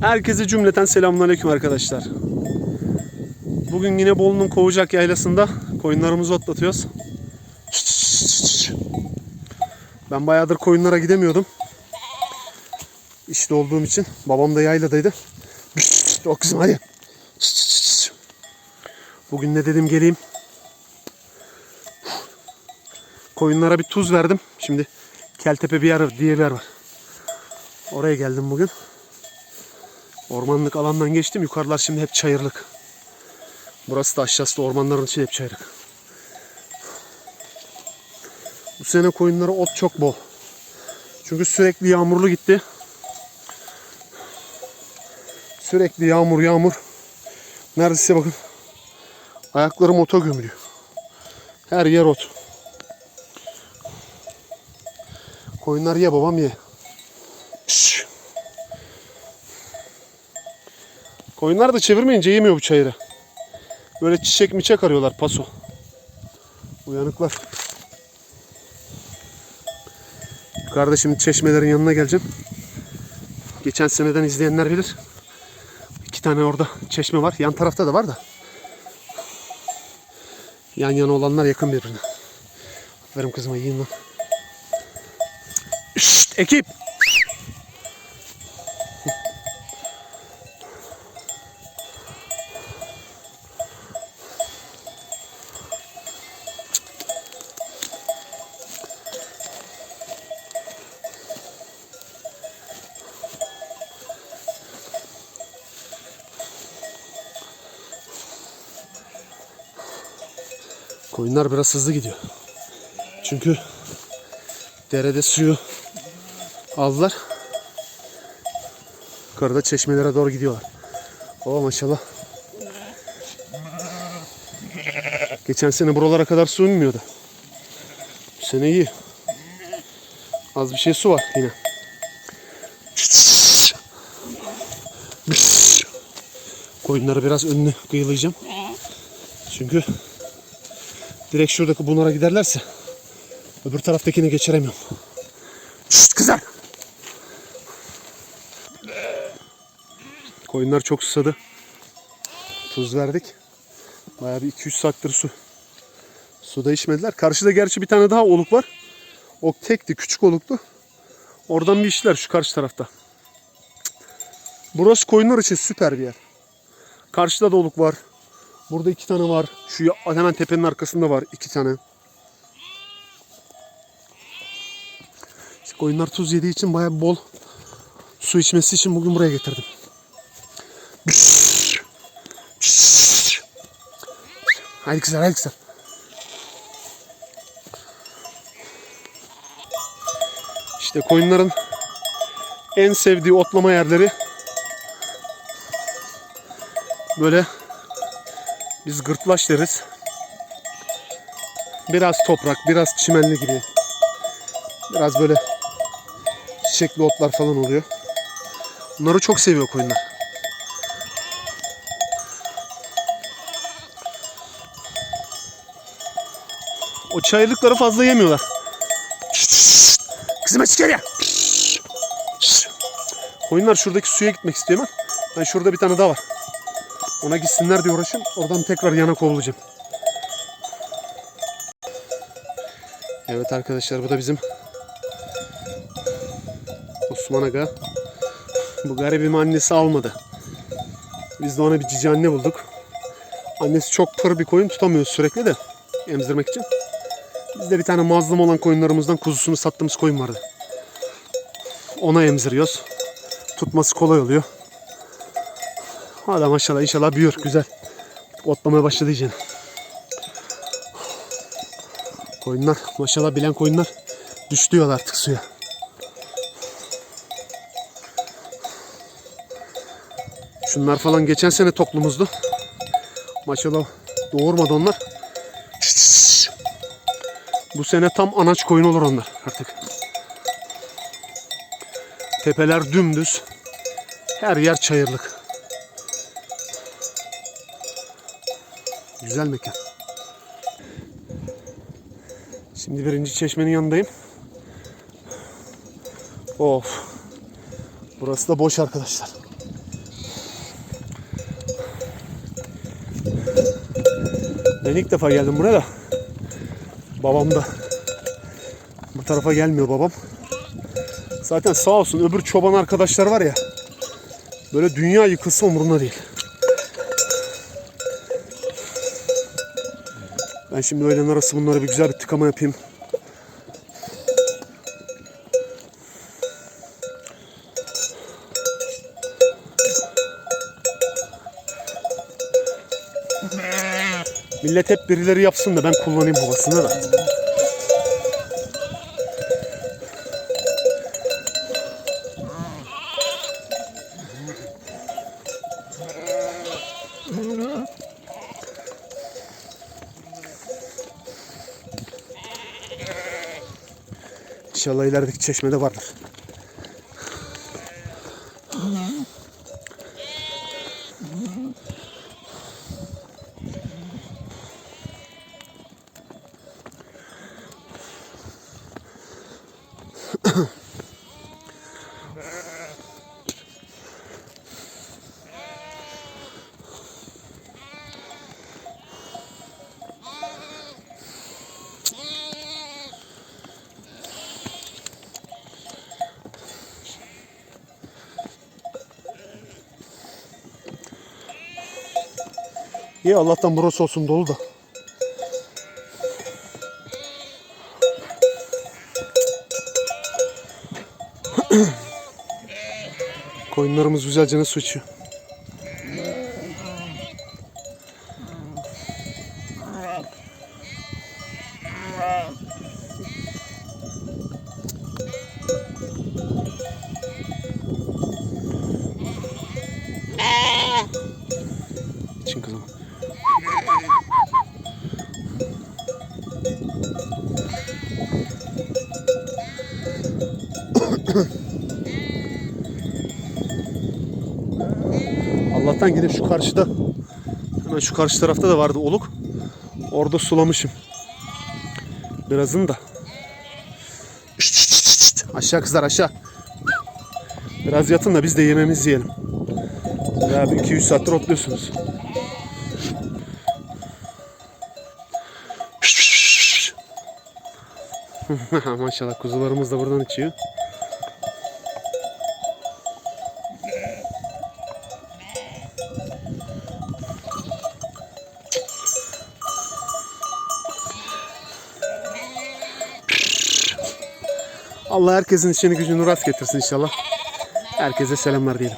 Herkese cümleten selamünaleyküm arkadaşlar. Bugün yine Bolu'nun Kovacak Yaylası'nda koyunlarımızı otlatıyoruz. Ben bayağıdır koyunlara gidemiyordum. İşte olduğum için. Babam da yayladaydı. O kızım hadi. Bugün ne dedim geleyim. Koyunlara bir tuz verdim. Şimdi Keltepe bir yer diye bir yer var. Oraya geldim bugün. Ormanlık alandan geçtim. Yukarılar şimdi hep çayırlık. Burası da aşağısı da ormanların içi hep çayırlık. Bu sene koyunlara ot çok bol. Çünkü sürekli yağmurlu gitti. Sürekli yağmur yağmur. Neredeyse bakın. Ayaklarım ota gömülüyor. Her yer ot. Koyunlar ye babam ye. Koyunlar da çevirmeyince yemiyor bu çayırı. Böyle çiçek miçek arıyorlar paso. Uyanıklar. Yukarıda şimdi çeşmelerin yanına geleceğim. Geçen seneden izleyenler bilir. İki tane orada çeşme var. Yan tarafta da var da. Yan yana olanlar yakın birbirine. Aferin kızıma yiyin lan. Şşt, ekip. Koyunlar biraz hızlı gidiyor. Çünkü derede suyu aldılar. Yukarıda çeşmelere doğru gidiyorlar. O maşallah. Geçen sene buralara kadar su inmiyordu. Bu sene iyi. Az bir şey su var yine. Koyunları biraz önüne kıyılayacağım. Çünkü direkt şuradaki bunlara giderlerse öbür taraftakini geçiremiyorum. Şşt kızlar. Koyunlar çok susadı. Tuz verdik. Bayağı bir 2-3 saattir su. Suda içmediler. Karşıda gerçi bir tane daha oluk var. O tekti, küçük oluktu. Oradan bir işler şu karşı tarafta. Burası koyunlar için süper bir yer. Karşıda da oluk var. Burada iki tane var. Şu hemen tepenin arkasında var iki tane. Koyunlar tuz yediği için bayağı bol su içmesi için bugün buraya getirdim. Haydi kızlar, haydi kızlar. İşte koyunların en sevdiği otlama yerleri böyle biz gırtlaş deriz. Biraz toprak, biraz çimenli gibi. Biraz böyle çiçekli otlar falan oluyor. Bunları çok seviyor koyunlar. O çayırlıkları fazla yemiyorlar. Kızım aç gel ya. Koyunlar şuradaki suya gitmek istiyor hemen. Ben şurada bir tane daha var. Ona gitsinler diye uğraşıyorum. Oradan tekrar yana kovulacağım. Evet arkadaşlar bu da bizim Osman Aga. Bu garibim annesi almadı. Biz de ona bir cici anne bulduk. Annesi çok pır bir koyun tutamıyor sürekli de emzirmek için. Bizde bir tane mazlum olan koyunlarımızdan kuzusunu sattığımız koyun vardı. Ona emziriyoruz. Tutması kolay oluyor. Hala maşallah inşallah büyür güzel. Otlamaya başladı iyice. Koyunlar maşallah bilen koyunlar düştüyor artık suya. Şunlar falan geçen sene toplumuzdu. Maşallah doğurmadı onlar. Bu sene tam anaç koyun olur onlar artık. Tepeler dümdüz. Her yer çayırlık. Güzel mekan. Şimdi birinci çeşmenin yanındayım. Of. Burası da boş arkadaşlar. Ben ilk defa geldim buraya da. Babam da. Bu tarafa gelmiyor babam. Zaten sağ olsun öbür çoban arkadaşlar var ya. Böyle dünya yıkılsa umurunda değil. Ben şimdi öğlen arası bunlara bir güzel bir tıkama yapayım. Millet hep birileri yapsın da ben kullanayım havasını da. İnşallah ilerideki çeşmede vardır. İyi Allah'tan burası olsun dolu da. Koyunlarımız güzelce su içiyor. İçin kızım. Allah'tan gidip şu karşıda hemen şu karşı tarafta da vardı oluk. Orada sulamışım. Birazını da. Şşt, şşt, şşt. Aşağı kızlar aşağı. Biraz yatın da biz de yememizi yiyelim. Ya bir 200 saattir otluyorsunuz. Maşallah kuzularımız da buradan içiyor. Allah herkesin işini gücünü rast getirsin inşallah. Herkese selamlar diyelim.